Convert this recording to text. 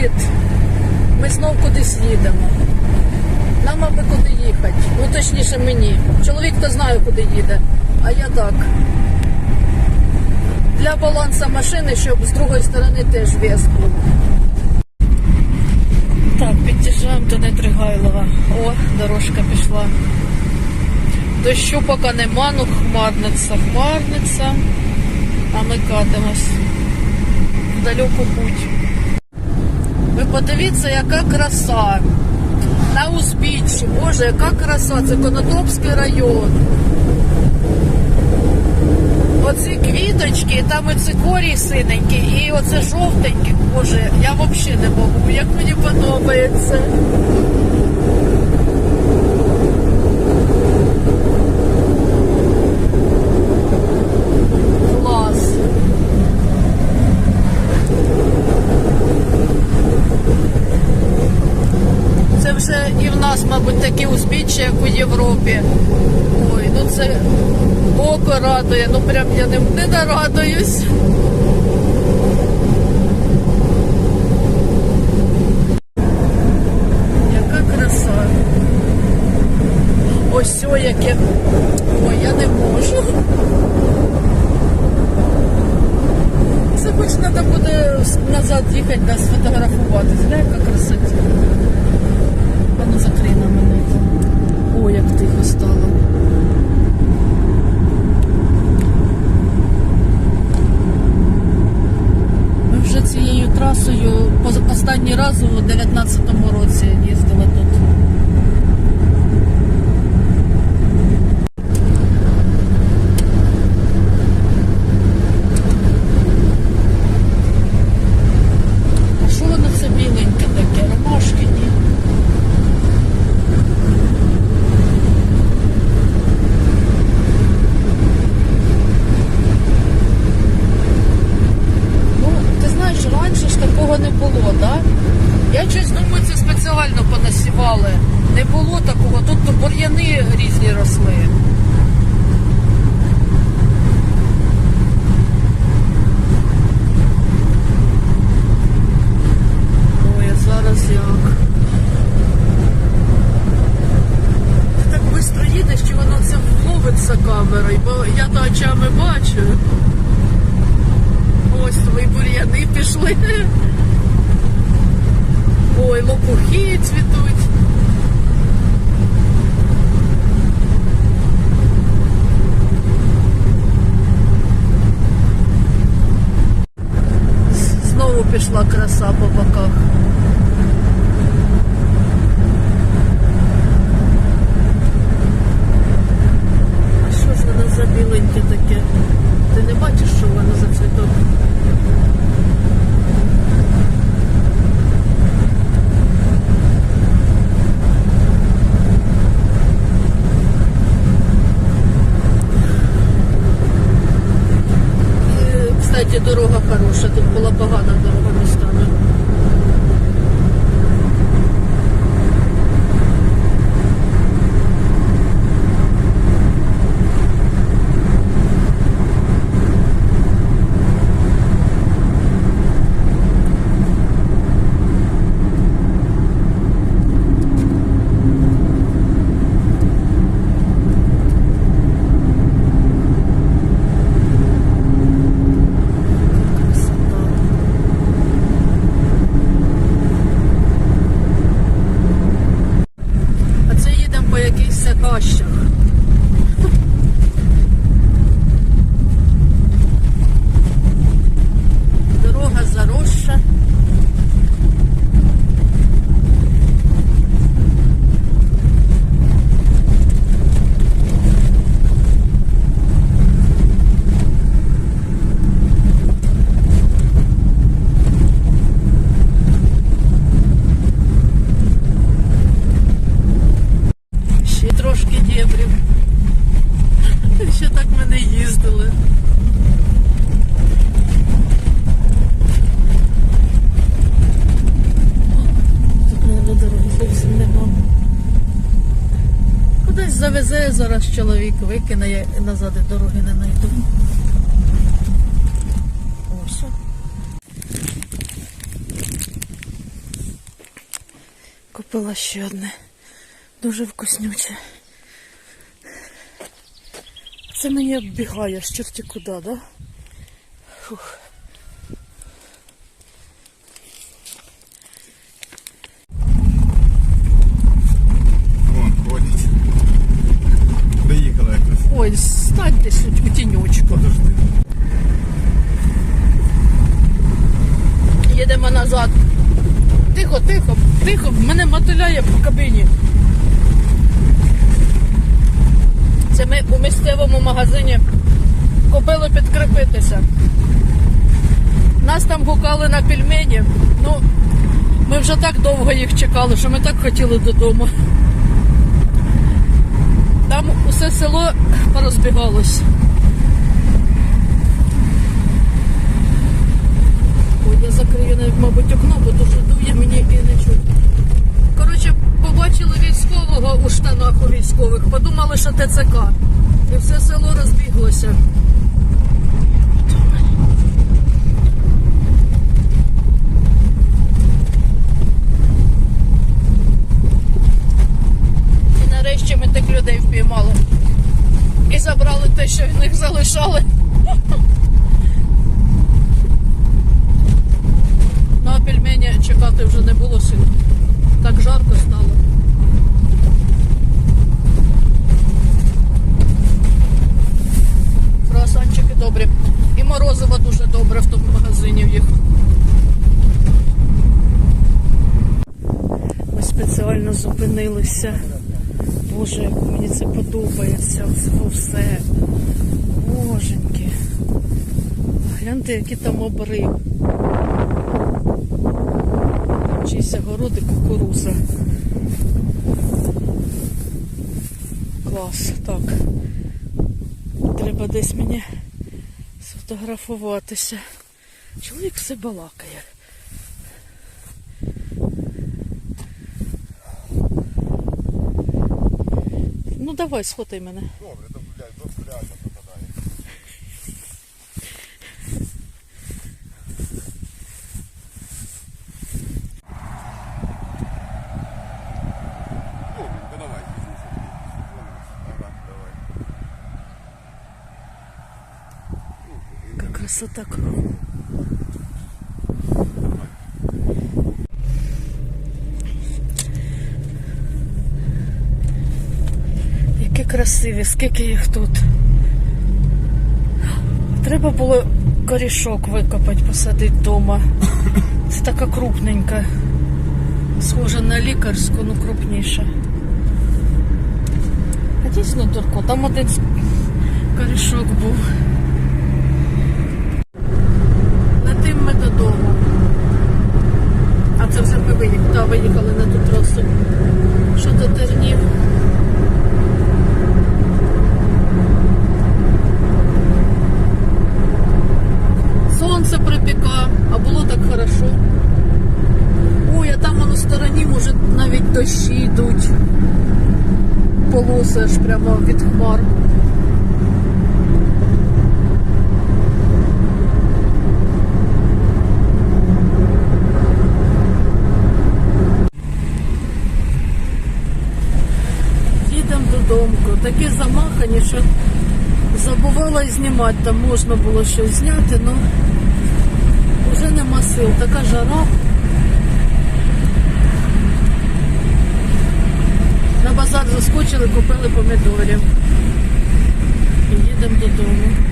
привіт. Ми знов кудись їдемо. Нам аби куди їхати. Ну, точніше мені. Чоловік то знає, куди їде, а я так. Для балансу машини, щоб з другої сторони теж вес був. Так, під'їжджаємо до Нетригайлова. О, дорожка пішла. Дощу поки нема, ну хмарниця, хмарниця. А ми катимось в далеку путь. Ви подивіться, яка краса. На узбіччі, боже, яка краса, це Конотопський район. Оці квіточки, там оці корі синенькі, і оце жовтенькі, Боже, я взагалі не можу, як мені подобається. Клас. Це вже і в нас, мабуть, такі узбіччя, як у Європі. Ой, ну це око радує, ну прям я не, не нарадуюсь. Яка краса. Ось о, яке. Ой, я не можу. Це хоч треба буде назад їхати да сфотографуватись. Гля, яка красота. А ну закрий на мене. Як тихо стало. Ми вже цією трасою останній раз у 19-му році їздили тут. А що воно це біленьке таке? Ромашки, ні? Ну, ти знаєш, раніше ж такого не було, да? Я щось думаю, це спеціально понасівали. Не було такого. Тут бур'яни різні росли. Ой, а зараз як. Так швидко їдеш, чи воно це вловиться камерою, бо я то очами бачу. Ось твої бур'яни пішли. Ой, лопухи цвітуть. З- Знову пішла краса по боках. А що ж воно за біленьке таке? Ти не бачиш, що воно за цвіток? Е, Кстати, дорога хороша, тут була погана дорога містами. Oh, Hoş. Зараз чоловік, викине, я назад дороги не знайду. Купила ще одне. Дуже вкуснюче. Це мені оббігає з чорті куди, да? Фух. Десь у- тіньочку. Подожди. Їдемо назад. Тихо, тихо, тихо, мене мотиляє по кабіні. Це ми у місцевому магазині купили підкріпитися. Нас там гукали на пельмені. Ну, ми вже так довго їх чекали, що ми так хотіли додому. Там усе село порозбігалось. Ой, я закрию, мабуть, окно, бо дуже дує мені і не чути. Коротше, побачили військового у штанах у військових, подумали, що ТЦК. І все село розбіглося. І нарешті ми тих людей впіймали. І забрали те, що в них залишали. На пельмені чекати вже не було сил. Так жарко стало. Круасанчики добрі. І морозиво дуже добре в тому магазині в їх. Ми спеціально зупинилися. Боже, як мені це подобається. Все, все. Боженьки. Гляньте, які там обри. Чийсь городи кукуруза. Клас, так. Треба десь мені сфотографуватися. Чоловік все балакає. давай, сфотай мене. Добре, то блядь, то реально попадає. Добренько, давай, пізніше. Ага, давай. Яка красота кругом. Красиві, скільки їх тут. Треба було корішок викопати, посадити вдома. Це така крупненька. Схожа на лікарську, ну крупніша. А дійсно дурко, там один корішок був. Летим ми додому. А це вже ми виїхали, виїхали на ту трасу. Що до тернів. Сонце припіка, а було так хорошо. Ой, а там воно в стороні, може, навіть дощі йдуть. Аж прямо від хмар. Їдемо додому. Такі замахані, що забувала знімати, там можна було щось зняти, але вже нема сил, така жара. На базар заскочили, купили помідорів. І їдемо додому.